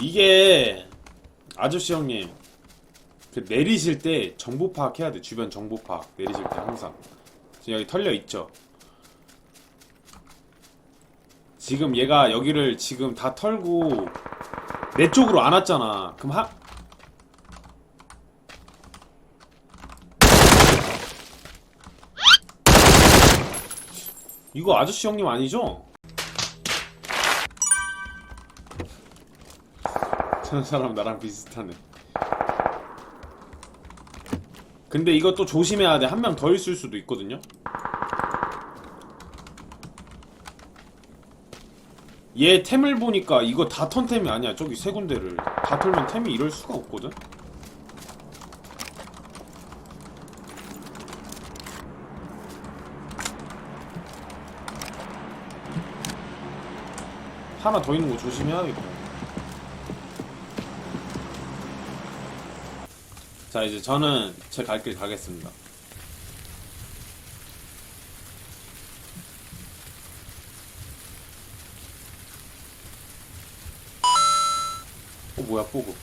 이게 아저씨 형님 그 내리실 때 정보 파악해야 돼. 주변 정보 파악. 내리실 때 항상. 지금 여기 털려 있죠? 지금 얘가 여기를 지금 다 털고 내 쪽으로 안 왔잖아. 그럼 하 이거 아저씨 형님 아니죠? 저 사람 나랑 비슷하네. 근데 이것도 조심해야 돼. 한 명 더 있을 수도 있거든요. 얘 템을 보니까 이거 다 턴 템이 아니야. 저기 세 군데를 다 털면 템이 이럴 수가 없거든. 하나 더 있는 거 조심해야겠다. 자 이제 저는 제 갈 길 가겠습니다. 어 뭐야 뽀그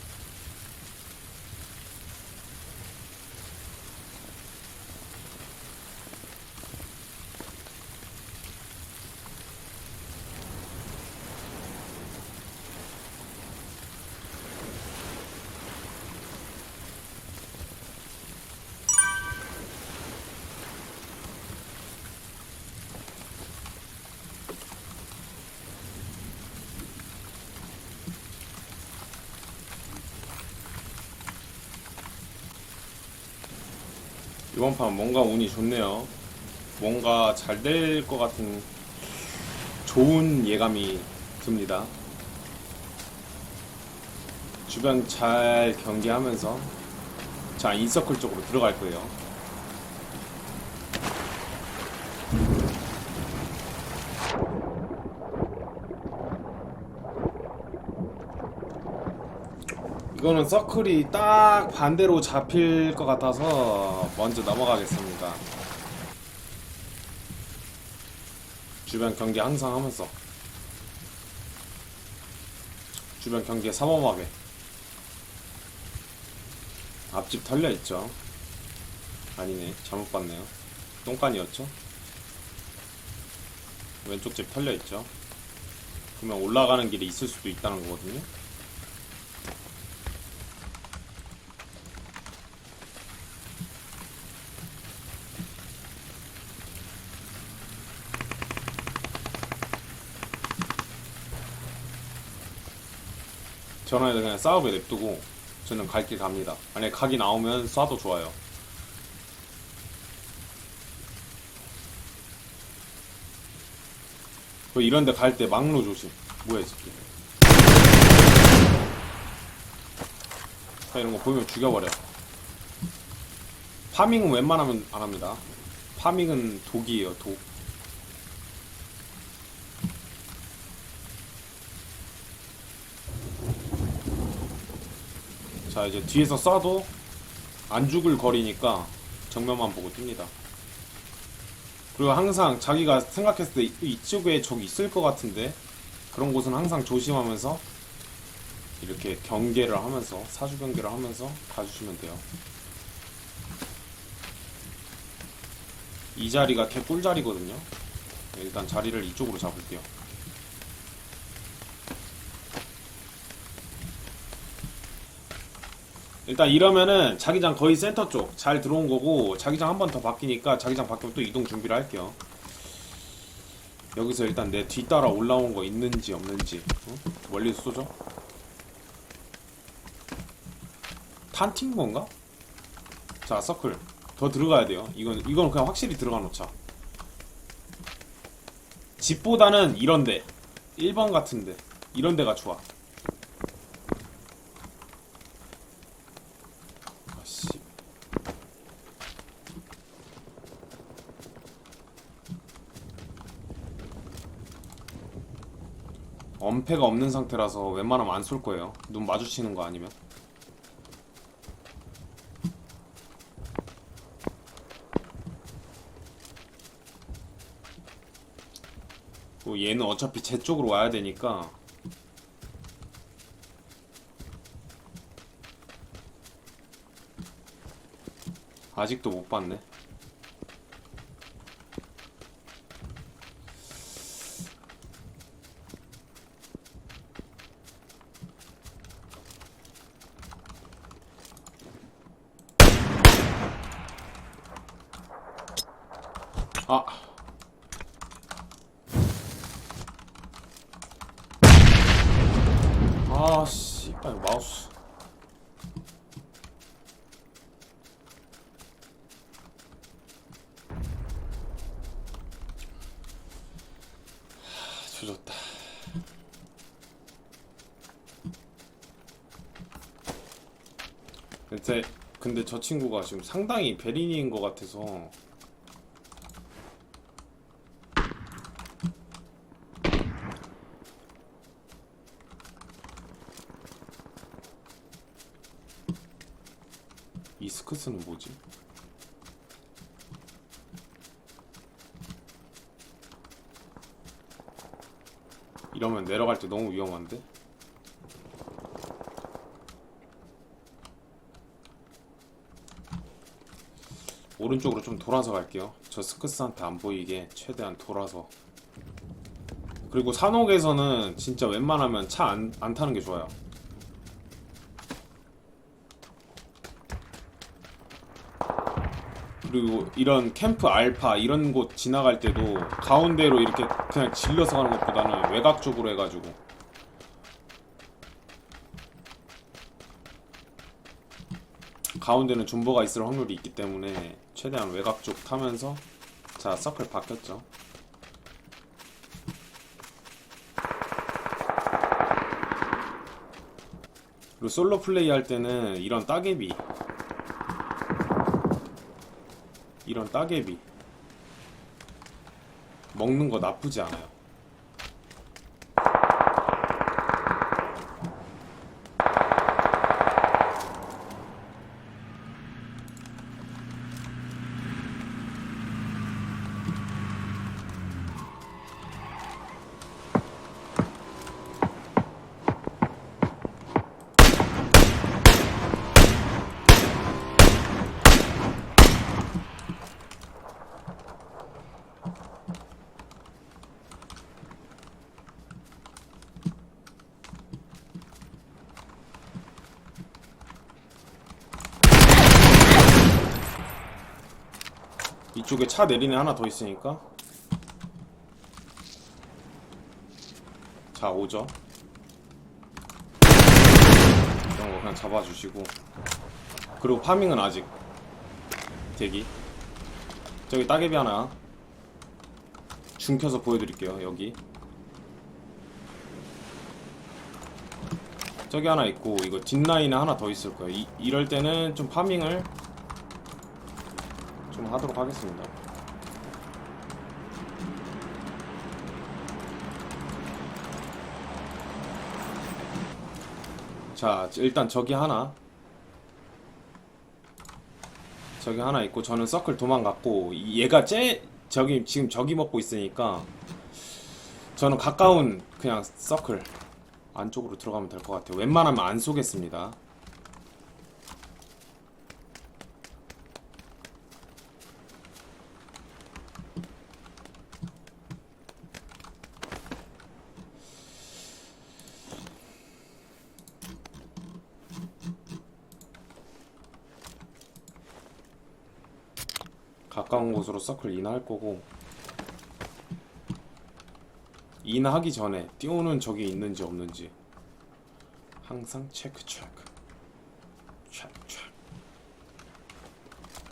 이번 판 뭔가 운이 좋네요. 뭔가 잘 될 것 같은 좋은 예감이 듭니다. 주변 잘 경계하면서 자 인서클 쪽으로 들어갈 거예요. 이거는 서클이 딱 반대로 잡힐 것 같아서 먼저 넘어가겠습니다. 주변 경계 항상 하면서 주변 경계 삼엄하게 앞집 털려 있죠. 아니네 잘못 봤네요. 똥간이었죠. 왼쪽 집 털려 있죠. 그러면 올라가는 길에 있을 수도 있다는 거거든요. 전화해서 그냥 싸우게 냅두고 저는 갈 길 갑니다. 만약에 각이 나오면 쏴도 좋아요. 그 이런 데 갈 때 막로 조심. 뭐야 이 새끼. 자, 이런 거 보이면 죽여버려. 파밍은 웬만하면 안 합니다. 파밍은 독이에요, 독. 자 이제 뒤에서 쏴도 안 죽을 거리니까 정면만 보고 뜁니다. 그리고 항상 자기가 생각했을 때 이- 이쪽에 적이 있을 것 같은데 그런 곳은 항상 조심하면서 이렇게 경계를 하면서 사주 경계를 하면서 가주시면 돼요. 이 자리가 개꿀 자리거든요. 네, 일단 자리를 이쪽으로 잡을게요. 일단 이러면은 자기장 거의 센터 쪽 잘 들어온 거고 자기장 한 번 더 바뀌니까 자기장 바뀌면 또 이동 준비를 할게요. 여기서 일단 내 뒤따라 올라온 거 있는지 없는지 어? 멀리서 쏘죠? 탄팅 건가? 자 서클 더 들어가야 돼요. 이건 이건 그냥 확실히 들어가 놓자. 집보다는 이런데 1번 같은데 이런 데가 좋아. 은폐가 없는 상태라서 웬만하면 안 쏠 거예요. 눈 마주치는 거 아니면. 뭐 얘는 어차피 제 쪽으로 와야 되니까 아직도 못 봤네 아. 아, 씨발, 마우스. 조졌다. 근데, 저 친구가 지금 상당히 베리니인 것 같아서 이 스크스는 뭐지? 이러면 내려갈 때 너무 위험한데? 오른쪽으로 좀 돌아서 갈게요. 저 스크스한테 안 보이게 최대한 돌아서. 그리고 산옥에서는 진짜 웬만하면 차 안 안 타는 게 좋아요. 그리고 이런 캠프 알파 이런 곳 지나갈 때도 가운데로 이렇게 그냥 질러서 가는 것보다는 외곽 쪽으로 해가지고. 가운데는 존버가 있을 확률이 있기 때문에 최대한 외곽 쪽 타면서 자 서클 바뀌었죠. 그리고 솔로 플레이 할 때는 이런 따개비 이런 따개비 먹는 거 나쁘지 않아요. 이쪽에 차 내리네 하나 더 있으니까. 자 오죠. 이런 거 그냥 잡아주시고. 그리고 파밍은 아직 대기. 저기 따개비 하나 중 켜서 보여드릴게요 여기. 저기 하나 있고 이거 뒷라인에 하나 더 있을 거예요. 이, 이럴 때는 좀 파밍을 좀 하도록 하겠습니다. 자, 일단 저기 하나. 저기 하나 있고 저는 서클 도망갔고 이- 얘가 쟤 저기 지금 저기 먹고 있으니까 저는 가까운 그냥 서클 안쪽으로 들어가면 될 것 같아요. 웬만하면 안 쏘겠습니다. 가까운 곳으로 서클 인하할 거고 인하하기 전에 띄우는 적이 있는지 없는지 항상 체크 체크. 체크 체크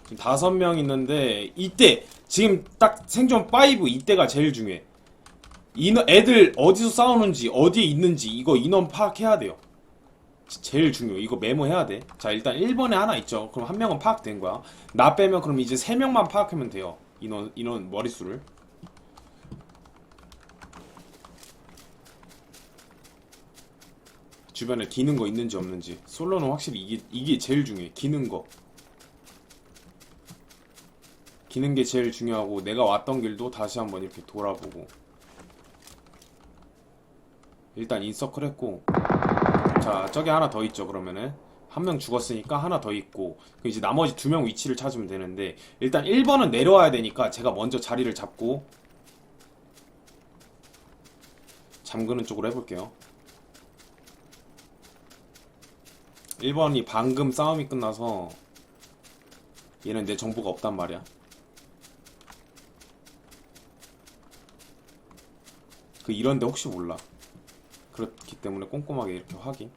지금 다섯 명 있는데 이때 지금 딱 생존 5 이때가 제일 중요해. 인원 애들 어디서 싸우는지 어디에 있는지 이거 인원 파악해야 돼요. 지- 제일 중요. 이거 메모해야 돼. 자, 일단 1번에 하나 있죠. 그럼 한 명은 파악된 거야. 나 빼면 그럼 이제 3명만 파악하면 돼요. 인원, 인원 머릿수를. 주변에 기는 거 있는지 없는지. 솔로는 확실히 이게, 이게 제일 중요해. 기는 거. 기는 게 제일 중요하고, 내가 왔던 길도 다시 한번 이렇게 돌아보고. 일단 인서클 했고, 자, 저기 하나 더 있죠, 그러면은. 한 명 죽었으니까 하나 더 있고 그 이제 나머지 두 명 위치를 찾으면 되는데 일단 1번은 내려와야 되니까 제가 먼저 자리를 잡고 잠그는 쪽으로 해볼게요. 1번이 방금 싸움이 끝나서 얘는 내 정보가 없단 말이야. 그 이런데 혹시 몰라 그렇기 때문에 꼼꼼하게 이렇게 확인.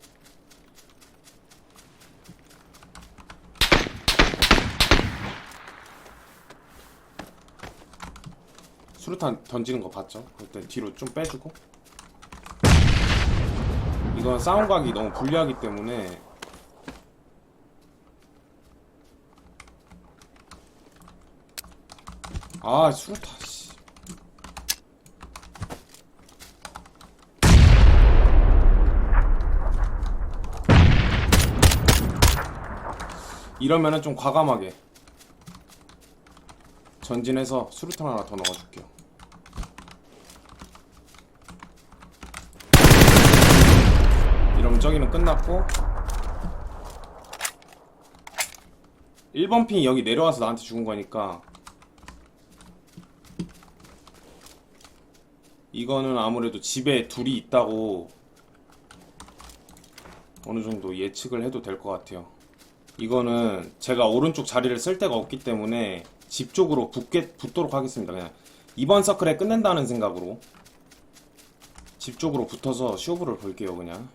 수류탄 던지는 거 봤죠? 그때 뒤로 좀 빼주고. 이건 싸움각이 너무 불리하기 때문에 아 수류탄 씨 이러면은 좀 과감하게 전진해서 수류탄 하나 더 넣어줄게요. 이러면 저기는 끝났고 1번 핑이 여기 내려와서 나한테 죽은 거니까 이거는 아무래도 집에 둘이 있다고 어느 정도 예측을 해도 될 것 같아요. 이거는 제가 오른쪽 자리를 쓸 데가 없기 때문에 집 쪽으로 붙게, 붙도록 하겠습니다. 그냥 이번 서클에 끝낸다는 생각으로 집 쪽으로 붙어서 쇼부를 볼게요. 그냥